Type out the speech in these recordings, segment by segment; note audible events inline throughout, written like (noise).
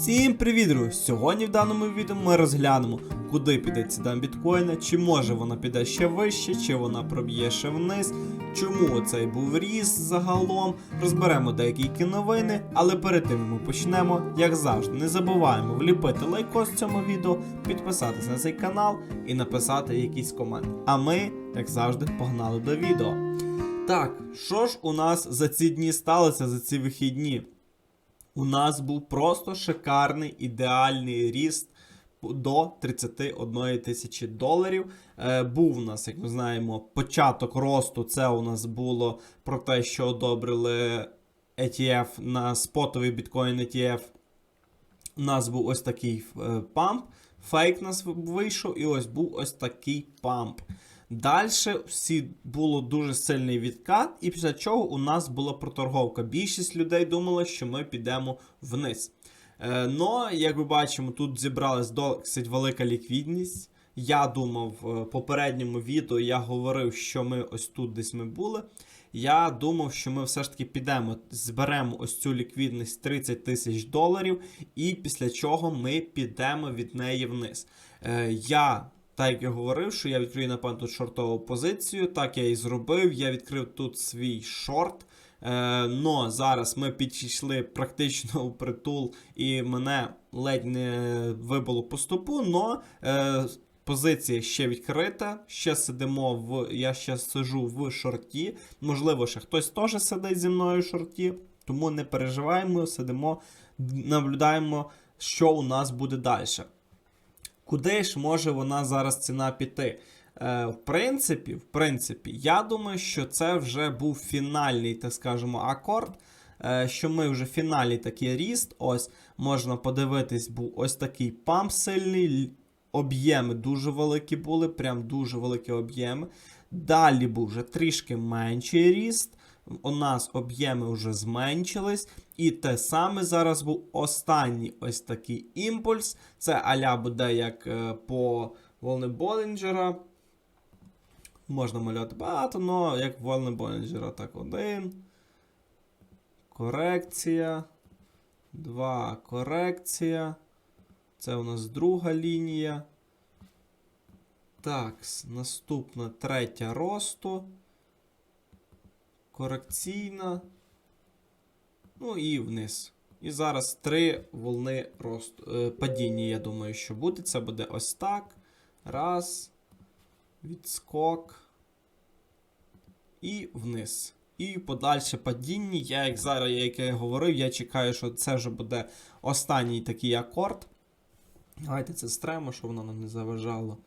Всім привіт, друзі! Сьогодні в даному відео ми розглянемо, куди піде ціна біткоїна, чи може вона піде ще вище, чи вона проб'є ще вниз, чому цей був ріст загалом. Розберемо деякі новини, але перед тим ми почнемо, як завжди, не забуваємо вліпити лайкос цьому відео, підписатись на цей канал і написати якийсь комент. А ми, як завжди, погнали до відео. Так, що ж у нас за ці дні сталося за ці вихідні? У нас був просто шикарний ідеальний ріст до 31 тисячі доларів. Е, був у нас, як ми знаємо, початок росту. Це у нас було про те, що одобрили ETF на спотовий біткоін ETF. У нас був ось такий е, памп. Фейк у нас вийшов, і ось був ось такий памп. Далі всі було дуже сильний відкат, і після чого у нас була проторговка. Більшість людей думала, що ми підемо вниз. Е, но, як ви бачимо, тут зібралась досить велика ліквідність. Я думав в попередньому відео, я говорив, що ми ось тут десь ми були. Я думав, що ми все ж таки підемо, зберемо ось цю ліквідність 30 тисяч доларів, і після чого ми підемо від неї вниз. Е, я так як я говорив, що я відкрию, напевно, тут шортову позицію. Так я і зробив. Я відкрив тут свій шорт. Е, зараз ми підійшли практично у притул, і мене ледь не вибило по стопу, но е, позиція ще відкрита. Ще сидимо в. Я ще сижу в шорті. Можливо, ще хтось теж сидить зі мною в шорті. Тому не переживаємо, сидимо, наблюдаємо, що у нас буде далі. Куди ж може вона зараз ціна піти? Е, в принципі, в принципі, я думаю, що це вже був фінальний, так скажемо, акорд. Е, що ми вже фінальний такий ріст. Ось можна подивитись, був ось такий памп сильний. Об'єми дуже великі були, прям дуже великі об'єми. Далі був вже трішки менший ріст. У нас об'єми вже зменшились. І те саме зараз був останній ось такий імпульс. Це аля буде як е, по волни Болінджера. Можна малювати багато, але як волни Болінджера. Так, один. Корекція. Два. Корекція. Це у нас друга лінія. Так, наступна третя росту. Корекційна. Ну і вниз. І зараз три волни росту. Е, падіння, я думаю, що буде. Це буде ось так. Раз. Відскок. І вниз. І подальше падіння. Я, як зараз, як я говорив, я чекаю, що це вже буде останній такий акорд. Давайте це стремо, щоб воно нам не заважало.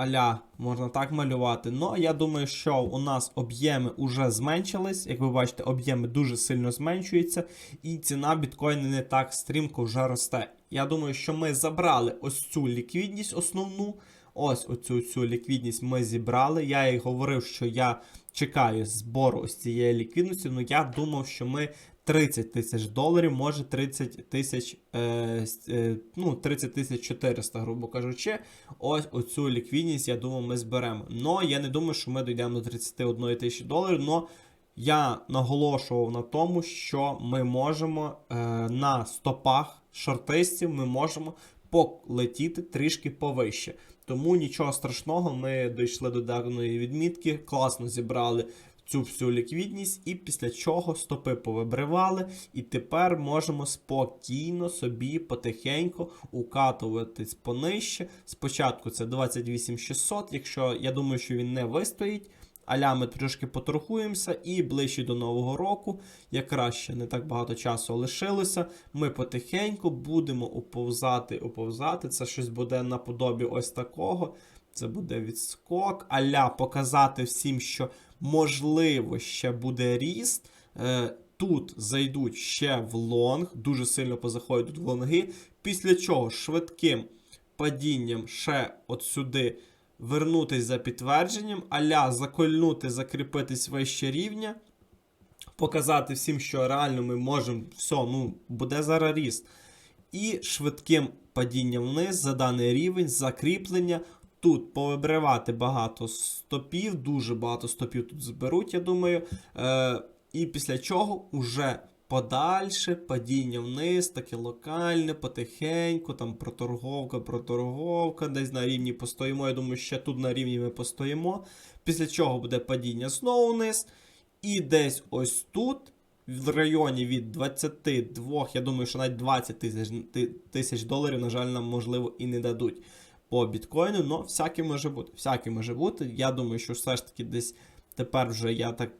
Аля, можна так малювати. Ну, я думаю, що у нас об'єми вже зменшились. Як ви бачите, об'єми дуже сильно зменшуються, і ціна біткоїна не так стрімко вже росте. Я думаю, що ми забрали ось цю ліквідність основну. Ось оцю цю ліквідність ми зібрали. Я і говорив, що я чекаю збору ось цієї ліквідності. Ну я думав, що ми 30 тисяч доларів, може 30 тисяч е, е, ну, 30 тисяч 400, грубо кажучи. Ось оцю ліквідність, я думаю, ми зберемо. Но я не думаю, що ми дійдемо до 31 тисячі доларів. Но я наголошував на тому, що ми можемо е, на стопах шортистів ми можемо полетіти трішки повище. Тому нічого страшного, ми дійшли до даної відмітки, класно зібрали цю всю ліквідність, і після чого стопи повибривали, і тепер можемо спокійно собі потихеньку укатуватись понижче. Спочатку це 28600, якщо я думаю, що він не вистоїть. Аля ми трошки поторгуємося, і ближче до Нового року, якраз ще не так багато часу лишилося. Ми потихеньку будемо уповзати, уповзати. Це щось буде наподобі ось такого. Це буде відскок. Аля показати всім, що можливо ще буде ріст. Е, Тут зайдуть ще в лонг, дуже сильно позаходять в лонги. Після чого швидким падінням ще от сюди вернутись за підтвердженням, аля закольнути, закріпитись вище рівня, показати всім, що реально ми можемо, все, ну, буде зараз ріст. І швидким падінням вниз за даний рівень, закріплення. Тут повибривати багато стопів, дуже багато стопів тут зберуть, я думаю. Е, І після чого вже подальше падіння вниз, таке локальне, потихеньку, там проторговка, проторговка, десь на рівні постоїмо. Я думаю, ще тут на рівні ми постоїмо. Після чого буде падіння знову вниз. І десь ось тут, в районі від 22, я думаю, що навіть 20 тисяч тисяч доларів, на жаль, нам можливо і не дадуть по біткоїну, але всяке може бути. Всяке може бути. Я думаю, що все ж таки десь тепер вже я так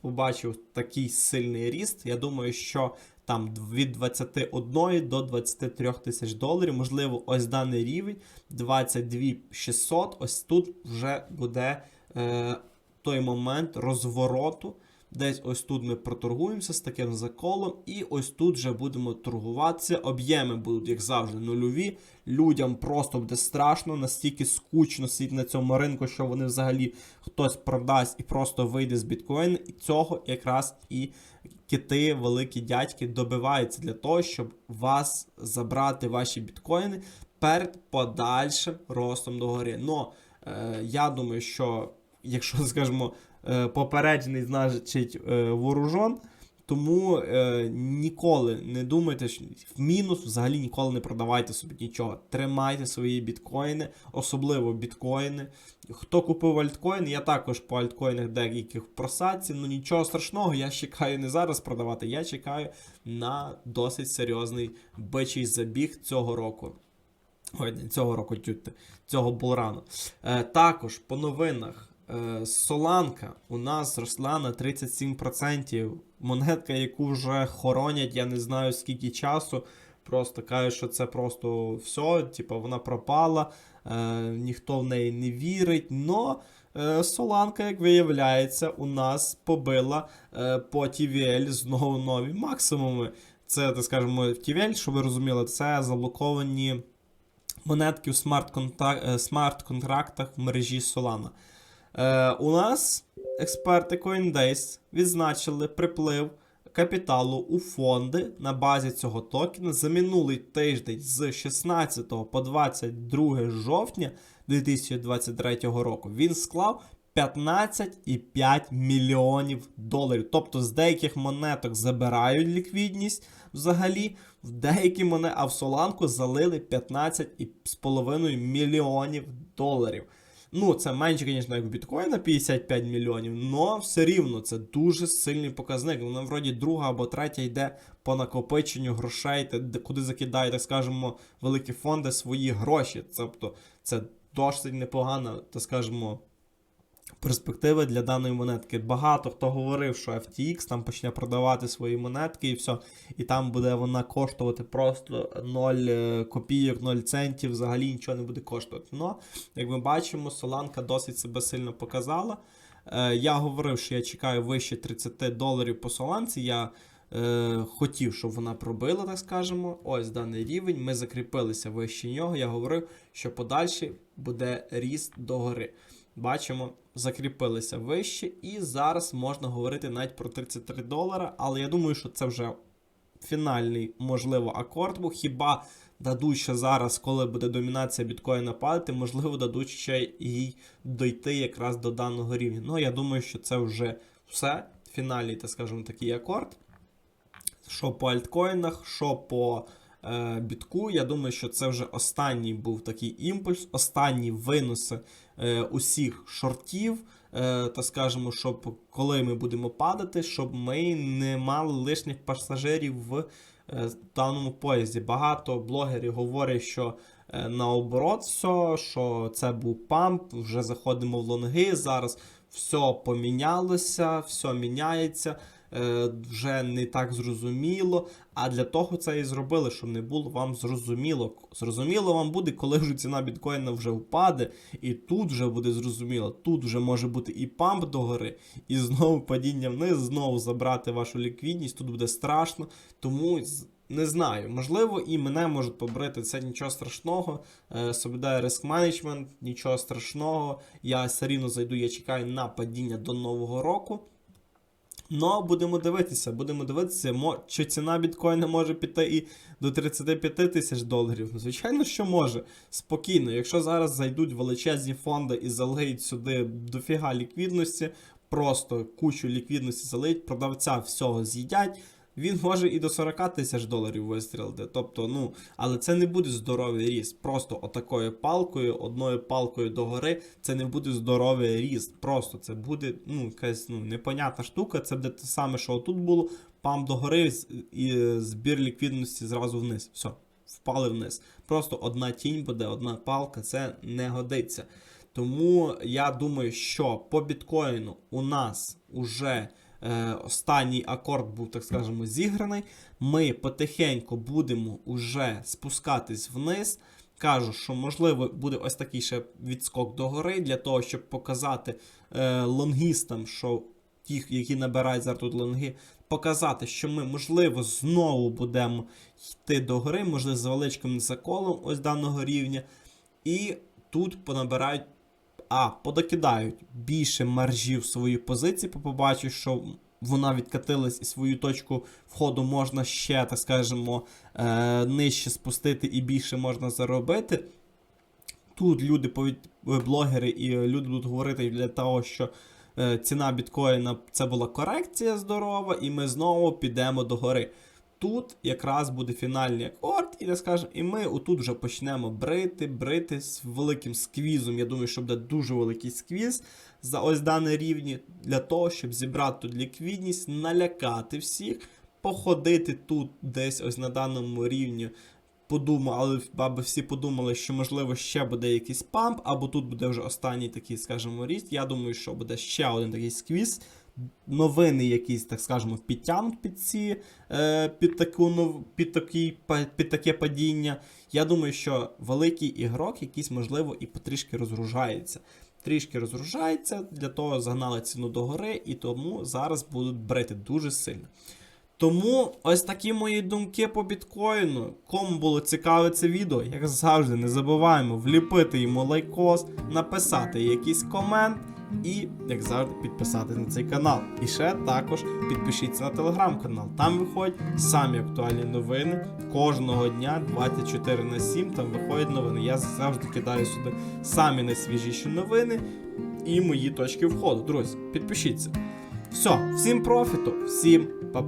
побачив такий сильний ріст. Я думаю, що там від 21 до 23 тисяч доларів, можливо, ось даний рівень 22 600, ось тут вже буде е, той момент розвороту. Десь ось тут ми проторгуємося з таким заколом, і ось тут вже будемо торгуватися. Об'єми будуть, як завжди, нульові. Людям просто буде страшно, настільки скучно сидіти на цьому ринку, що вони взагалі хтось продасть і просто вийде з біткоїну. І цього якраз і кити, великі дядьки добиваються для того, щоб вас забрати ваші біткоїни перед подальшим ростом догори. Но е, я думаю, що якщо (laughs) скажімо, попереджений, значить е, вооружен. Тому е, ніколи не думайте, що в мінус взагалі ніколи не продавайте собі нічого. Тримайте свої біткоїни, особливо біткоїни. Хто купив альткоїн, я також по альткоїнах деяких в просадці. Ну нічого страшного, я чекаю не зараз продавати, я чекаю на досить серйозний бичий забіг цього року. Ой, цього року тюти, цього булрану. Е, також по новинах. Е, Соланка у нас зросла на 37%. Монетка, яку вже хоронять, я не знаю скільки часу. Просто кажуть, що це просто все, типу, вона пропала, е, ніхто в неї не вірить. Но е, Соланка, як виявляється, у нас побила е, по TVL знову нові максимуми. Це, так скажемо, TVL, щоб ви розуміли, це заблоковані монетки в е, смарт-контрактах в мережі Solana. Е, у нас експерти CoinDays відзначили приплив капіталу у фонди на базі цього токена за минулий тиждень з 16 по 22 жовтня 2023 року. Він склав 15,5 мільйонів доларів. Тобто з деяких монеток забирають ліквідність взагалі, в деякі монети, а в Соланку залили 15,5 мільйонів доларів. Ну, це менше, звісно, як в біткоїна 55 мільйонів, але все рівно це дуже сильний показник. Вона вроді друга або третя йде по накопиченню грошей, куди закидає, так скажемо, великі фонди свої гроші. Тобто це досить непогана, так скажемо, перспективи для даної монетки. Багато хто говорив, що FTX там почне продавати свої монетки і все, і там буде вона коштувати просто 0 е, копійок, 0 центів, взагалі нічого не буде коштувати. Но, як ми бачимо, Соланка досить себе сильно показала. Е, я говорив, що я чекаю вище 30 доларів по Соланці. Я е, хотів, щоб вона пробила, так скажемо. Ось даний рівень. Ми закріпилися вище нього. Я говорив, що подальший буде ріст догори. Бачимо, закріпилися вище, і зараз можна говорити навіть про 33 долара, але я думаю, що це вже фінальний, можливо, акорд, бо хіба дадуть ще зараз, коли буде домінація біткоїна падати, можливо, дадуть ще і дойти якраз до даного рівня. Ну, я думаю, що це вже все. Фінальний, так скажемо, такий акорд. Що по альткоїнах, що по е, бітку. Я думаю, що це вже останній був такий імпульс, останні винуси е, усіх шортів. Е, та скажемо, щоб коли ми будемо падати, щоб ми не мали лишніх пасажирів в е, даному поїзді. Багато блогерів говорять, що е, наоборот, все, що це був памп, вже заходимо в лонги. Зараз все помінялося, все міняється. Е, Вже не так зрозуміло. А для того це і зробили, щоб не було вам зрозуміло. Зрозуміло вам буде, коли вже ціна біткоїна вже впаде, і тут вже буде зрозуміло. Тут вже може бути і памп догори, і знову падіння вниз, знову забрати вашу ліквідність. Тут буде страшно. Тому не знаю, можливо, і мене можуть побрити. Це нічого страшного. Е, Соблюдаю риск менеджмент, нічого страшного. Я все рівно зайду, я чекаю на падіння до нового року. Ну, будемо дивитися, будемо дивитися, чи ціна біткоїна може піти і до 35 тисяч доларів. Ну, Звичайно, що може. Спокійно, якщо зараз зайдуть величезні фонди і залиють сюди дофіга ліквідності, просто кучу ліквідності залиють, продавця всього з'їдять. Він може і до 40 тисяч доларів вистрілити. Тобто, ну, але це не буде здоровий ріст. Просто отакою палкою, одною палкою догори, це не буде здоровий ріст. Просто це буде ну, якась ну, непонятна штука. Це буде те саме, що тут було, пам догори і збір ліквідності зразу вниз. Все, впали вниз. Просто одна тінь буде, одна палка, це не годиться. Тому я думаю, що по біткоїну у нас уже е, останній акорд був, так скажемо, зіграний. Ми потихеньку будемо уже спускатись вниз. Кажу, що можливо буде ось такий ще відскок догори для того, щоб показати е, лонгістам, що ті, які набирають зараз тут лонги, показати, що ми, можливо, знову будемо йти догори, можливо, з величким заколом ось даного рівня. І тут понабирають, а, подокидають більше маржів в свої позиції, побачать, що вона відкатилась і свою точку входу можна ще, так скажемо, е, нижче спустити і більше можна заробити. Тут люди, блогери і люди будуть говорити для того, що е, ціна біткоїна це була корекція здорова, і ми знову підемо до гори. Тут якраз буде фінальний акорд, і скажемо, і ми отут вже почнемо брити, брити з великим сквізом. Я думаю, що буде дуже великий сквіз за ось дане рівні для того, щоб зібрати тут ліквідність, налякати всіх, походити тут десь ось на даному рівні. Подумали, аби всі подумали, що можливо ще буде якийсь памп, або тут буде вже останній такий, скажімо, ріст. Я думаю, що буде ще один такий сквіз. Новини якісь, так скажемо, підтягнуть під ці, е, під, таку, під, па- під таке падіння. Я думаю, що великий ігрок якийсь, можливо, і потрішки розгружається. Трішки розгружається, для того загнали ціну догори, і тому зараз будуть брити дуже сильно. Тому ось такі мої думки по біткоїну. Кому було цікаве це відео, як завжди, не забуваємо вліпити йому лайкос, написати якийсь комент і, як завжди, підписати на цей канал. І ще також підпишіться на телеграм-канал. Там виходять самі актуальні новини. Кожного дня 24 на 7 там виходять новини. Я завжди кидаю сюди самі найсвіжіші новини і мої точки входу. Друзі, підпишіться. Все, всім профіту, всім па